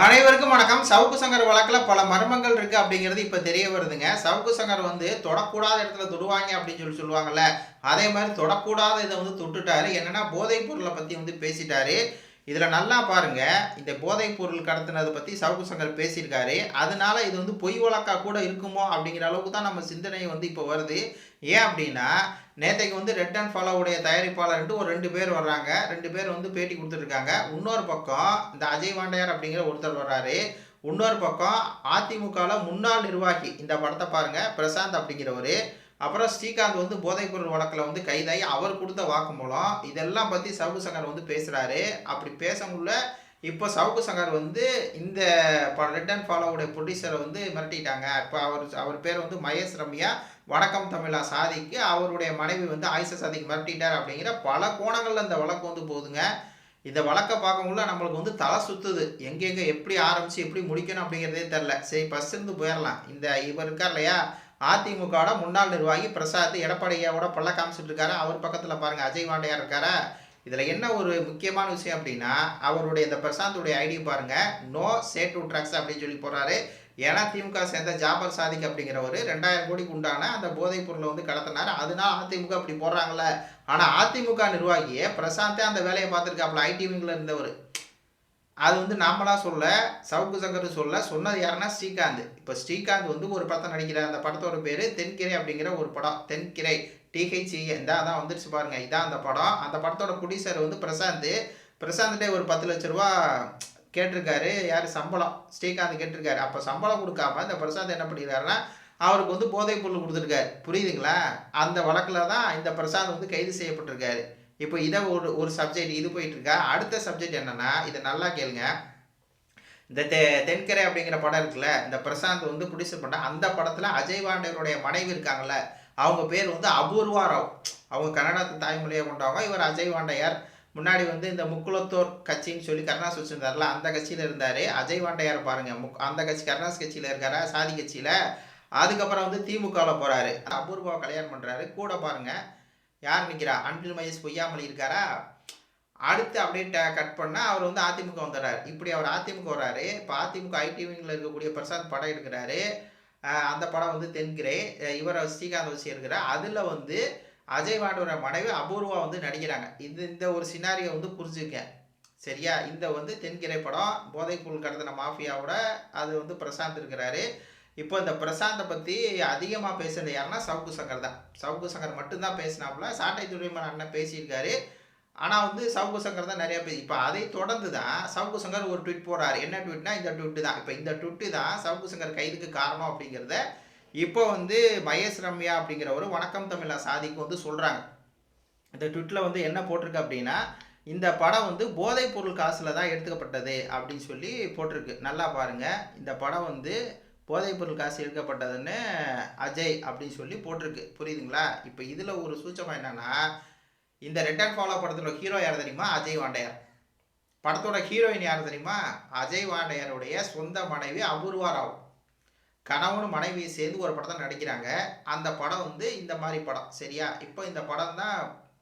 அனைவருக்கும் வணக்கம். சவுக்கு சங்கர் வழக்கில் பல மர்மங்கள் இருக்குது அப்படிங்கிறது இப்போ தெரிய வருதுங்க. சவுக்கு சங்கர் வந்து தொடக்கூடாத இடத்துல தொடுவாங்க அப்படின்னு சொல்லி சொல்லுவாங்கல்ல. அதே மாதிரி தொடக்கூடாத இதை வந்து தொட்டுட்டாரு. என்னன்னா போதைப் பொருளை பற்றி வந்து பேசிட்டாரு. இதில் நல்லா பாருங்கள் இந்த போதைப் பொருள் கடத்தினதை பற்றி சவுக்கு சங்கர் பேசியிருக்காரு. அதனால இது வந்து பொய் வழக்காக கூட இருக்குமோ அப்படிங்கிற அளவுக்கு தான் நம்ம சிந்தனை வந்து இப்போ வருது. ஏன் அப்படின்னா நேற்றைக்கு வந்து ரெட் அண்ட் ஃபாலோவுடைய தயாரிப்பாளர்ன்ட்டு ஒரு ரெண்டு பேர் வர்றாங்க. ரெண்டு பேர் வந்து பேட்டி கொடுத்துட்ருக்காங்க. இன்னொரு பக்கம் இந்த அஜய் வாண்டையார் அப்படிங்கிற ஒருத்தர் வர்றாரு. இன்னொரு பக்கம் அதிமுகவில் முன்னாள் நிர்வாகி இந்த படத்தை பாருங்கள் பிரசாந்த் அப்படிங்கிறவர். அப்புறம் ஸ்ரீகாந்த் வந்து போதைப்பொருள் வழக்கில் வந்து கைதாகி அவர் கொடுத்த வாக்குமூலம் இதெல்லாம் பற்றி சவுக்கு சங்கர் வந்து பேசுகிறாரு அப்படி பேசக்குள்ள இப்போ சவுக்கு சங்கர் வந்து இந்த ரெட் அண்ட் ஃபாலோவுடைய ப்ரொடியூசரை வந்து மிரட்டிட்டாங்க. இப்போ அவர் அவர் பேர் வந்து மகேஷ் ரம்யா. வணக்கம் தமிழா சாதிக்கு அவருடைய மனைவி வந்து ஆயிஷா சாதிக்கு மிரட்டிட்டார் அப்படிங்கிற பல கோணங்களில் இந்த வழக்கு வந்து போகுதுங்க. இந்த வழக்கை பார்க்கக்குள்ள நம்மளுக்கு வந்து தலை சுத்துது. எங்கெங்கே எப்படி ஆரம்பித்து எப்படி முடிக்கணும் அப்படிங்கிறதே தெரில சரி ஃபஸ்ட் இருந்து போயிடலாம். இந்த இவர் இருக்கார் இல்லையா? அதிமுகவோட முன்னாள் நிர்வாகி பிரசாத் எடப்பாடியாவோட பல்ல காமிச்சிட்டு இருக்காரு. அவர் பக்கத்தில் பாருங்க அஜய் வாண்டையார் இருக்காரா. இதில் என்ன ஒரு முக்கியமான விஷயம் அப்படின்னா அவருடைய இந்த பிரசாந்துடைய ஐடி பாருங்க நோ சே டு ட்ரக்ஸ் அப்படின்னு சொல்லி போறாரு ஏன்னா திமுக சேர்ந்த ஜாபர் சாதிக் அப்படிங்கிறவர் ரெண்டாயிரம் கோடிக்கு உண்டான அந்த போதைப் பொருளை வந்து கடத்தினார். அதனால அதிமுக அப்படி போடுறாங்கல்ல. ஆனால் அதிமுக நிர்வாகியே பிரசாந்தே அந்த வேலையை பார்த்துருக்காப்புல. ஐடி விங்கில் இருந்தவர். அது வந்து நாமளாக சொல்ல சவுக்கு சங்கர் சொல்ல சொன்னது யாருன்னா ஸ்ரீகாந்த். இப்போ ஸ்ரீகாந்த் வந்து ஒரு படத்தை நடிக்கிற அந்த படத்தோட பேர் தென்கிரை அப்படிங்கிற ஒரு படம். தென்கிரை. டிஹெச்சி இந்த அதான் வந்துருச்சு பாருங்கள் இதான் அந்த படம். அந்த படத்தோட ப்ரொடியூசர் வந்து பிரசாந்த். பிரசாந்த்டே ஒரு பத்து லட்ச ரூபா கேட்டிருக்காரு. யார்? சம்பளம். ஸ்ரீகாந்த் கேட்டிருக்காரு. அப்போ சம்பளம் கொடுக்காம இந்த பிரசாந்த் என்ன பண்ணிக்கிறாருன்னா அவருக்கு வந்து போதைப் பொருள் கொடுத்துருக்காரு. புரியுதுங்களா? அந்த வழக்கில் தான் இந்த பிரசாந்த் வந்து கைது செய்யப்பட்டிருக்காரு. இப்போ இதை ஒரு ஒரு சப்ஜெக்ட் இது போயிட்டுருக்கா? அடுத்த சப்ஜெக்ட் என்னென்னா இதை நல்லா கேளுங்க. இந்த தெ தென்கரை அப்படிங்கிற படம் இருக்குல்ல இந்த பிரசாந்த் வந்து ப்ரொடியூசர் பண்ண அந்த படத்தில் அஜய் வாண்டியருடைய மனைவி இருக்காங்கல்ல அவங்க பேர் வந்து அபூர்வா ராவ். அவங்க கன்னடத்து தாய்மொழியை கொண்டவங்க. இவர் அஜய் வாண்டையார் முன்னாடி வந்து இந்த முக்குலத்தோர் கட்சின்னு சொல்லி கருணாஸ் வச்சுருந்தார்ல அந்த கட்சியில் இருந்தார். அஜய் வாண்டையார் பாருங்கள் முக் அந்த கட்சி கருணாஸ் கட்சியில் இருக்காரா சாதி கட்சியில். அதுக்கப்புறம் வந்து திமுகவில் போகிறாரு அபூர்வாவை கல்யாணம் பண்ணுறாரு கூட பாருங்கள் யார் நிற்கிறா? அன்பில் மகேஷ் பொய்யாமல் இருக்காரா? அடுத்து அப்படியே ட- கட் பண்ணால் அவர் வந்து அதிமுக வந்துடுறாரு இப்படி அவர் அதிமுக வர்றாரு இப்போ அதிமுக ஐடிவிங்கில் இருக்கக்கூடிய பிரசாத் படம் எடுக்கிறாரு. அந்த படம் வந்து தென்கிரை இவர் ஸ்ரீகாந்த் வசி இருக்கிறார் அதில் வந்து அஜய் வாண்டோட மனைவி அபூர்வா வந்து நடிக்கிறாங்க. இது இந்த ஒரு சினாரியை வந்து புரிஞ்சுக்க சரியா? இந்த வந்து தென்கிரை படம் போதைப்பொருள் கடத்தின மாஃபியாவோட அது வந்து பிரசாந்த் இருக்கிறாரு. இப்போ இந்த பிரசாந்தை பற்றி அதிகமாக பேசுறது யாருன்னா சவுக்கு சங்கர் தான். சவுக்கு சங்கர் மட்டும்தான் பேசினாப்புல சாட்டை துறைமன் அண்ணன் பேசியிருக்காரு. ஆனால் வந்து சவுக்கு சங்கர் தான் நிறைய பேசி இப்போ அதை தொடர்ந்து தான் சவுக்கு சங்கர் ஒரு ட்விட் போடுறாரு. என்ன ட்விட்னா இந்த ட்விட்டு தான். இப்போ இந்த ட்விட்டு தான் சவுக்கு சங்கர் கைதுக்கு காரணம் அப்படிங்கிறத இப்போ வந்து மகேஷ் ரம்யா அப்படிங்கிறவர் வணக்கம் தமிழா சாதிக்கு வந்து சொல்கிறாங்க இந்த ட்விட்டில் வந்து என்ன போட்டிருக்கு அப்படின்னா இந்த படம் வந்து போதைப் பொருள் காசில் தான் எடுத்துக்கப்பட்டது அப்படின்னு சொல்லி போட்டிருக்கு. நல்லா பாருங்கள் இந்த படம் வந்து போதைப் பொருள் காசு எடுக்கப்பட்டதுன்னு அஜய் அப்படின்னு சொல்லி போட்டிருக்கு. புரியுதுங்களா? இப்போ இதில் ஒரு சூச்சமாக என்னன்னா இந்த ரெட் அண்ட் ஃபாலோ படத்தில் ஹீரோ யார் தெரியுமா? அஜய் வாண்டையார். படத்தோட ஹீரோயின் யார் தெரியுமா? அஜய் வாண்டையாருடைய சொந்த மனைவி அபூர்வா ராவ். கணவனும் மனைவியை சேர்ந்து ஒரு படத்தை நடிக்கிறாங்க. அந்த படம் வந்து இந்த மாதிரி படம் சரியா? இப்போ இந்த படம் தான்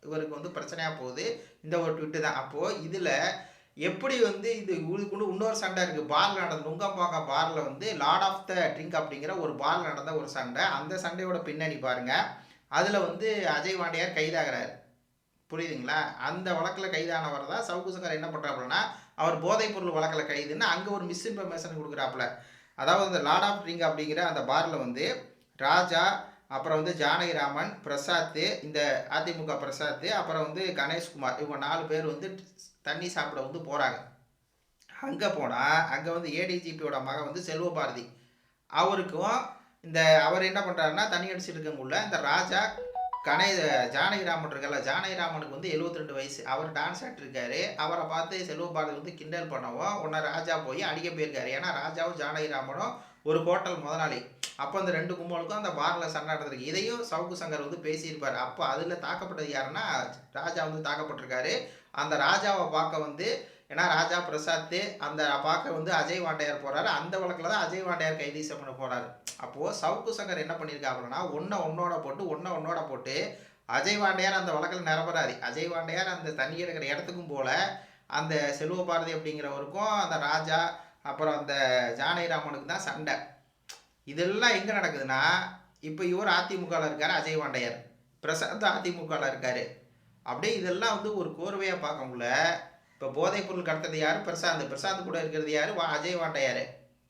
இவருக்கு வந்து பிரச்சனையாக போகுது. இந்த ஒரு ட்விட்டு தான். அப்போது இதில் எப்படி வந்து இது இதுக்குள்ள இன்னொரு சண்டை இருக்குது பாரில் நடந்த நுங்கம்பாக்கா பாரில் வந்து லார்ட் ஆஃப் த ட்ரிங்க் அப்படிங்கிற ஒரு பாரில் நடந்த ஒரு சண்டை. அந்த சண்டையோட பின்னணி பாருங்கள் அதில் வந்து அஜய் வாண்டியார் கைதாகிறார். புரியுதுங்களா? அந்த வழக்கில் கைதானவர் தான் சவுகுசங்கர் என்ன பண்ணுறாப்புலன்னா அவர் போதைப் பொருள் வழக்கில் கைதுன்னு அங்கே ஒரு மிஸ்இன்ஃபர்மேஷன் கொடுக்குறாப்புல. அதாவது இந்த லார்ட் ஆஃப் ட்ரிங்க் அப்படிங்கிற அந்த பாரில் வந்து ராஜா அப்புறம் வந்து ஜானகிராமன் பிரசாத் இந்த அதிமுக பிரசாத் அப்புறம் வந்து கணேஷ்குமார் இவங்க நாலு பேர் வந்து தண்ணி சாப்பிட வந்து போகிறாங்க அங்கே போனால் அங்கே வந்து ஏடிஜிபியோட மகன் வந்து செல்வபாரதி. அவருக்கும் இந்த அவர் என்ன பண்ணுறாருன்னா தண்ணி அடிச்சிட்டு இருக்கக்குள்ள இந்த ராஜா கணே ஜானகிராமன் இருக்கல ஜானகிராமனுக்கு வந்து 72 ரெண்டு வயசு. அவர் டான்ஸ் ஆடிருக்காரு அவரை பார்த்து செல்வபாரதி வந்து கிண்டல் பண்ணவும் உன்னை ராஜா போய் அடிக்க போயிருக்காரு. ஏன்னா ராஜாவும் ஜானகிராமனும் ஒரு ஹோட்டல் முதலாளி. அப்போ அந்த ரெண்டு கும்பலுக்கும் அந்த பாரில் சண்டை நடந்திருக்கு. இதையும் சவுக்கு சங்கர் வந்து பேசியிருப்பார். அப்போ அதில் தாக்கப்பட்டது யாருன்னா ராஜா வந்து தாக்கப்பட்டிருக்காரு. அந்த ராஜாவை பார்க்க வந்து ஏன்னா ராஜா பிரசாத் அந்த பார்க்க வந்து அஜய் வாண்டையார் போகிறாரு அந்த வழக்கில் தான் அஜய் வாண்டையார் கைது பண்ண போகிறாரு அப்போது சவுக்கு சங்கர் என்ன பண்ணியிருக்காங்கன்னா ஒன்றை ஒன்னோட போட்டு ஒன்றை ஒன்னோட போட்டு அஜய் வாண்டையார் அந்த வழக்கில் நிரம்புறாரு அஜய் வாண்டையார் அந்த தண்ணி எடுக்கிற இடத்துக்கும் போல அந்த செல்வ பாரதி அப்படிங்கிறவருக்கும் அந்த ராஜா அப்புறம் அந்த ஜானகிராமனுக்கு தான் சண்டை. இதெல்லாம் எங்கே நடக்குதுன்னா இப்போ இவர் அதிமுகவில் இருக்கார் அஜய் வாண்டையார். பிரசாந்த் அதிமுகவில் இருக்கார். அப்படியே இதெல்லாம் வந்து ஒரு கோர்வையாக பார்க்கக்குள்ள இப்போ போதைப் பொருள் கடத்தது யார்? பிரசாந்த். பிரசாந்த் கூட இருக்கிறது யார்? வா அஜய் வாண்டையார்.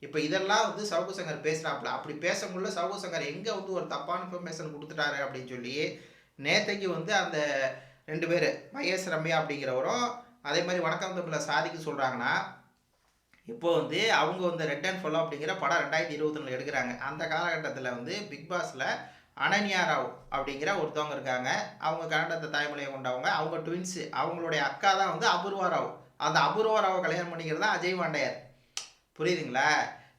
இப்போ இதெல்லாம் வந்து சவுக்கு சங்கர் பேசுகிறாப்புல அப்படி பேச முடியல சவுக்கு சங்கர் எங்கே வந்து ஒரு தப்பான இன்ஃபர்மேஷன் கொடுத்துட்டாரு அப்படின்னு சொல்லி நேத்தைக்கு வந்து அந்த ரெண்டு பேர் மகேஷ் ரம்யா அப்படிங்கிறவரும் அதே மாதிரி வணக்கம் தமிழில் சாதிக்கு சொல்கிறாங்கன்னா இப்போ வந்து அவங்க வந்து ரெட் அண்ட் ஃபாலோ அப்படிங்கிற படம் ரெண்டாயிரத்தி இருபத்தொன்னில் எடுக்கிறாங்க. அந்த காலகட்டத்தில் வந்து பிக் பாஸில் அனன்யா ராவ் அப்படிங்கிற ஒருத்தவங்க இருக்காங்க. அவங்க கன்னடத்தை தாய்மொழியை கொண்டவங்க. அவங்க ட்வின்ஸு அவங்களுடைய அக்கா தான் வந்து அபூர்வா ராவ். அந்த அபூர்வா ராவை கல்யாணம் பண்ணிக்கிறது தான் அஜய் வாண்டையார். புரியுதுங்களா?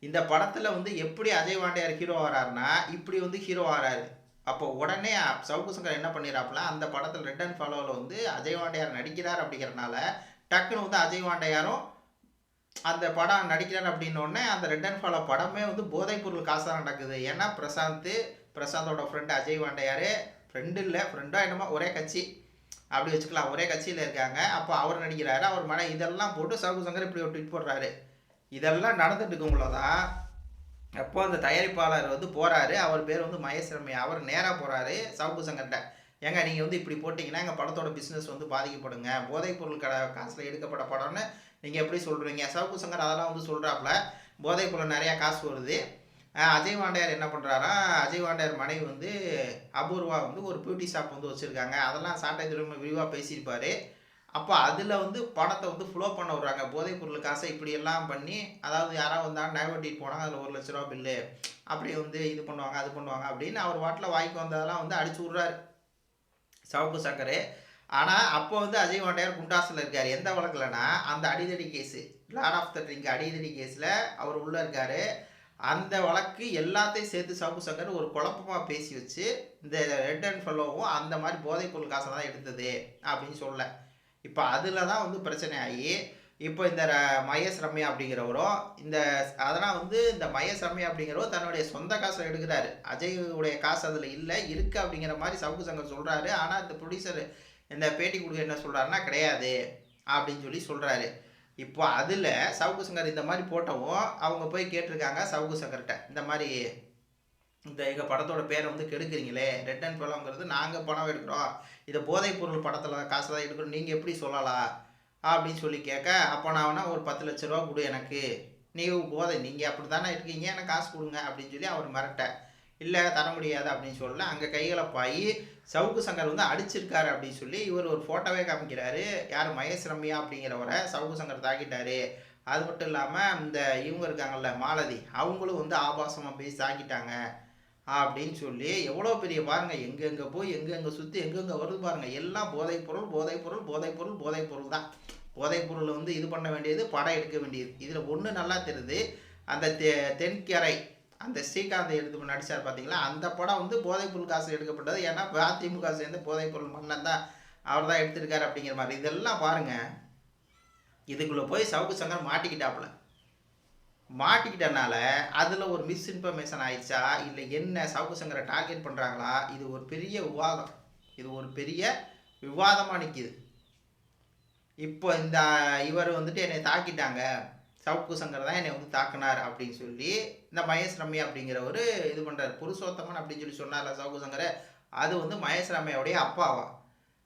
இந்த படத்தில் வந்து எப்படி அஜய் வாண்டையார் ஹீரோ வராருன்னா இப்படி வந்து ஹீரோ வராரு அப்போ உடனே சவுக்கு சங்கர் என்ன பண்ணிடுறாப்புல அந்த படத்தில் ரெட் அண்ட் ஃபாலோவில் வந்து அஜய் வாண்டையார் நடிக்கிறார் அப்படிங்கிறனால டக்குன்னு வந்து அஜய் வாண்டையாரும் அந்த படம் நடிக்கிறார் அப்படின்னோடனே அந்த ரெட் அண்ட் ஃபாலோ படமே வந்து போதைப் பொருள் காசாக நடக்குது. ஏன்னா பிரசாந்த் பிரசாந்தோட ஃப்ரெண்டு அஜய் வாண்டையார் ஃப்ரெண்டு இல்லை ஃப்ரெண்டோ என்னமோ ஒரே கட்சி. அப்படி வச்சுக்கலாம் ஒரே கட்சியில் இருக்காங்க. அப்போ அவர் நடிக்கிறாரு அவர் மன இதெல்லாம் போட்டு சவுக்கு சங்கர் இப்படி ஒரு ட்விட் போடுறாரு. இதெல்லாம் நடந்துட்டு இருக்கும்போது தான் அப்போ அந்த தயாரிப்பாளர் வந்து போகிறாரு அவர் பேர் வந்து மகேஷ் ரம்யா அவர் நேராக போகிறாரு சவுக்கு சங்கர்கிட்ட. ஏங்க நீங்கள் வந்து இப்படி போட்டிங்கன்னா எங்கள் படத்தோட பிஸ்னஸ் வந்து பாதிக்கப்படுங்க. போதைப் பொருள் கடை காசில் எடுக்கப்பட படம்னு நீங்கள் எப்படி சொல்கிறீங்க சவுக்கு சங்கர் அதெல்லாம் வந்து சொல்கிறாப்புல போதைப் பொருள் நிறையா காசு வருது. அஜய் வாண்டையார் என்ன பண்ணுறாரா அஜய் வாண்டையார் மனைவி வந்து அபூர்வா வந்து ஒரு பியூட்டி ஷாப் வந்து வச்சுருக்காங்க. அதெல்லாம் சாட்டை திரும்ப விரிவாக பேசியிருப்பார். அப்போ அதில் வந்து படத்தை வந்து ஃப்ளோ பண்ண விட்றாங்க. போதைப் பொருள் காசை இப்படியெல்லாம் பண்ணி அதாவது யாராவது வந்தாங்க நகைவட்டிட்டு போனாங்க அதில் ஒரு லட்ச ரூபா பில்லு அப்படி வந்து இது பண்ணுவாங்க அது பண்ணுவாங்க அப்படின்னு அவர் வாட்டில் வாய்க்கு வந்ததெல்லாம் வந்து அடிச்சு விட்றாரு. சவுக்கு சங்கர் ஆனால் அப்போ வந்து அஜய் வாண்டையார் குண்டாசில் இருக்கார். எந்த வழக்கில்னா அந்த அடிதடி case. Lord of the drink அடிதடி கேஸில் அவர் உள்ளே இருக்கார். அந்த வழக்கு எல்லாத்தையும் சேர்த்து சவுக்கு சங்கர் ஒரு குழப்பமாக பேசி வச்சு இந்த ரெட் அண்ட் ஃபெல்லோவும் அந்த மாதிரி போதைப்பொருள் காசை தான் எடுத்தது அப்படின்னு சொல்ல இப்போ அதில் தான் வந்து பிரச்சனை ஆகி இப்போ இந்த ர- மகேஷ் ரம்யா அப்படிங்கிறவரும் இந்த அதெல்லாம் வந்து இந்த மயஸ் ரம்யா அப்படிங்கிறவர் தன்னுடைய சொந்த காசை எடுக்கிறாரு. அஜயுடைய காசு அதில் இல்லை இருக்குது அப்படிங்கிற மாதிரி சவுக்கு சங்கர் சொல்கிறாரு ஆனால் இந்த ப்ரொடியூசர் இந்த பேட்டி கொடுக்க என்ன சொல்கிறாருன்னா கிடையாது அப்படின்னு சொல்லி சொல்கிறாரு இப்போ அதில் சவுக்கு சங்கர் இந்த மாதிரி போட்டவும் அவங்க போய் கேட்டிருக்காங்க சவுக்கு சங்கர்கிட்ட. இந்த மாதிரி இந்த எங்கள் படத்தோட பேரை வந்து கெடுக்குறீங்களே ரெட் அண்ட் ஃபெலோங்கிறது நாங்கள் பணம் எடுக்கிறோம். இதை போதைப் பொருள் படத்தில் காசு தான் எடுக்கிறோம். நீங்கள் எப்படி சொல்லலாம்? அப்படின்னு சொல்லி கேட்க அப்போ நான் வேணா ஒரு பத்து லட்ச ரூபா கொடு எனக்கு. நீ போதை நீங்கள் அப்படி தானே இருக்கீங்க எனக்கு காசு கொடுங்க அப்படின்னு சொல்லி அவர் மிரட்ட இல்லை தர முடியாது அப்படின்னு சொல்லல. அங்கே கைகலப்பாயி சவுக்கு சங்கர் வந்து அடிச்சிருக்காரு அப்படின்னு சொல்லி இவர் ஒரு ஃபோட்டோவே காமிக்கிறாரு. யார் மகேஷ் ரம்யா அப்படிங்கிறவரை சவுக்கு சங்கர் தாக்கிட்டாரு. அது மட்டும் இல்லாமல் இந்த இவங்க இருக்காங்கல்ல மாலதி அவங்களும் வந்து ஆபாசமாக பேசி தாக்கிட்டாங்க. அப்படின்னு சொல்லி எவ்வளோ பெரிய பாருங்க எங்கெங்கே போய் எங்கெங்கே சுற்றி எங்கெங்கே வருது பாருங்கள் எல்லாம் போதைப் பொருள் போதைப் பொருள் போதைப் பொருள் போதைப் பொருள் தான். போதைப் பொருளை வந்து இது பண்ண வேண்டியது படம் எடுக்க வேண்டியது. இதில் ஒன்று நல்லா தெரியுது அந்த தெ தென்கரை அந்த ஸ்ரீகாந்த் எடுத்து நடித்தார் பார்த்தீங்களா அந்த படம் வந்து போதைப் பொருள் காசு எடுக்கப்பட்டது. ஏன்னா அதிமுக சேர்ந்து போதைப் பொருள் மன்னன் தான் அவர் தான் எடுத்திருக்காரு அப்படிங்கிற மாதிரி. இதெல்லாம் பாருங்கள் இதுக்குள்ளே போய் சவுக்கு சங்கர் மாட்டிக்கிட்டாப்புல. மாட்டிக்கிட்டனால அதில் ஒரு மிஸ்இன்ஃபர்மேஷன் ஆயிடுச்சா? இல்லை என்ன சவுக்கு சங்கரை டார்கெட் பண்ணுறாங்களா இது ஒரு பெரிய விவாதம். இது ஒரு பெரிய விவாதமாக நிற்கிது இப்போ இந்த இவர் வந்துட்டு என்னை தாக்கிட்டாங்க. சவுக்கு சங்கர் தான் என்னை வந்து தாக்குனார் அப்படின்னு சொல்லி இந்த மகேஷ் ரம்யா அப்படிங்கிறவர் இது பண்ணுறாரு புருஷோத்தமன் அப்படின்னு சொல்லி சொன்னார்ல சவுக்கு சங்கரை. அது வந்து மகேஷ் ரம்யாவுடைய அப்பாவா?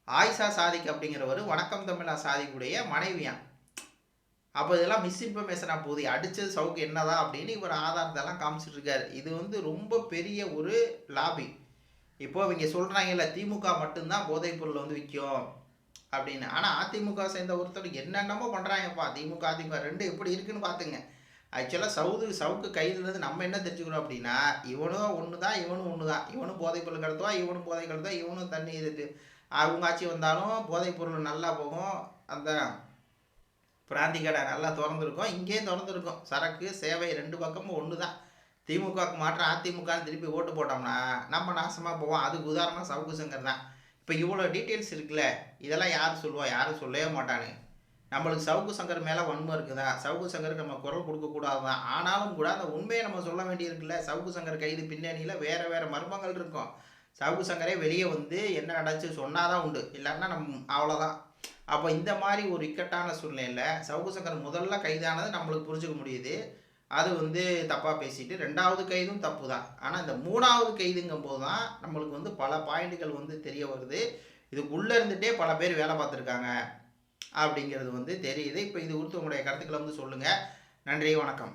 ஆயிஷா சாதிக் அப்படிங்கிறவர் வணக்கம் தமிழா சாதிக்குடைய மனைவியான் அப்போ இதெல்லாம் மிஸ்இன்ஃபர்மேஷனாக போகுது. அடித்தது சவுக்கு என்னதான் அப்படின்னு இவர் ஆதாரத்தெல்லாம் காமிச்சிட்டு இருக்காரு இது வந்து ரொம்ப பெரிய ஒரு லாபி இப்போ இவங்க சொல்கிறாங்கல்ல திமுக மட்டும்தான் போதைப் பொருள் வந்து விற்கும் அப்படின்னு. ஆனால் அதிமுக சேர்ந்த ஒருத்தர் என்னென்னமோ பண்ணுறாங்கப்பா திமுக அதிமுக ரெண்டு எப்படி இருக்குன்னு பார்த்துங்க ஆக்சுவலாக சவுது சவுக்கு கையிலேருந்து நம்ம என்ன தெரிஞ்சுக்கிறோம் அப்படின்னா இவனும் ஒன்று தான் இவனும் ஒன்று தான் இவனும் போதைப் பொருள் கடத்துவா இவனும் போதை கடத்துவான் இவனும் தண்ணி இது அவங்க ஆட்சி வந்தாலும் போதைப் பொருள் நல்லா போகும். அந்த பிராந்தி கடை நல்லா திறந்துருக்கும். இங்கேயும் திறந்துருக்கும். சரக்கு சேவை ரெண்டு பக்கமும் ஒன்று தான் திமுகவுக்கு மாற்றம் அதிமுகன்னு திருப்பி ஓட்டு போட்டோம்னா நம்ம நாசமாக போவோம். அதுக்கு உதாரணம் சவுக்கு சங்கர் தான். இப்போ இவ்வளோ டீட்டெயில்ஸ் இருக்குல்ல? இதெல்லாம் யார் சொல்லுவோம் யாரும் சொல்லவே மாட்டானு. நம்மளுக்கு சவுக்கு சங்கர் மேலே வன்மம் இருக்குதா? சவுக்கு சங்கருக்கு நம்ம குரல் கொடுக்கக்கூடாது தான் ஆனாலும் கூட அந்த உண்மையை நம்ம சொல்ல வேண்டியிருக்குல்ல. சவுக்கு சங்கர் கைது பின்னணியில் வேறு வேறு மர்மங்கள் இருக்கும். சவுக்கு சங்கரே வெளியே வந்து என்ன நடந்துச்சு சொன்னாதான் உண்டு. இல்லைன்னா நம் அவ்வளோதான் அப்போ இந்த மாதிரி ஒரு இக்கட்டான சூழ்நிலையில் சவுக்கு சங்கர் முதல்ல கைதானது நம்மளுக்கு புரிஞ்சுக்க முடியுது. அது வந்து தப்பாக பேசிட்டு ரெண்டாவது கைதும் தப்பு தான். ஆனால் இந்த 3வது கைதுங்கும்போது தான் நம்மளுக்கு வந்து பல பாயிண்ட்டுகள் வந்து தெரிய வருது. இதுக்குள்ளே இருந்துகிட்டே பல பேர் வேலை பார்த்துருக்காங்க. அப்படிங்கிறது வந்து தெரியுது. இப்போ இது குறித்து உங்களுடைய கருத்துக்களை வந்து சொல்லுங்கள் நன்றி, வணக்கம்.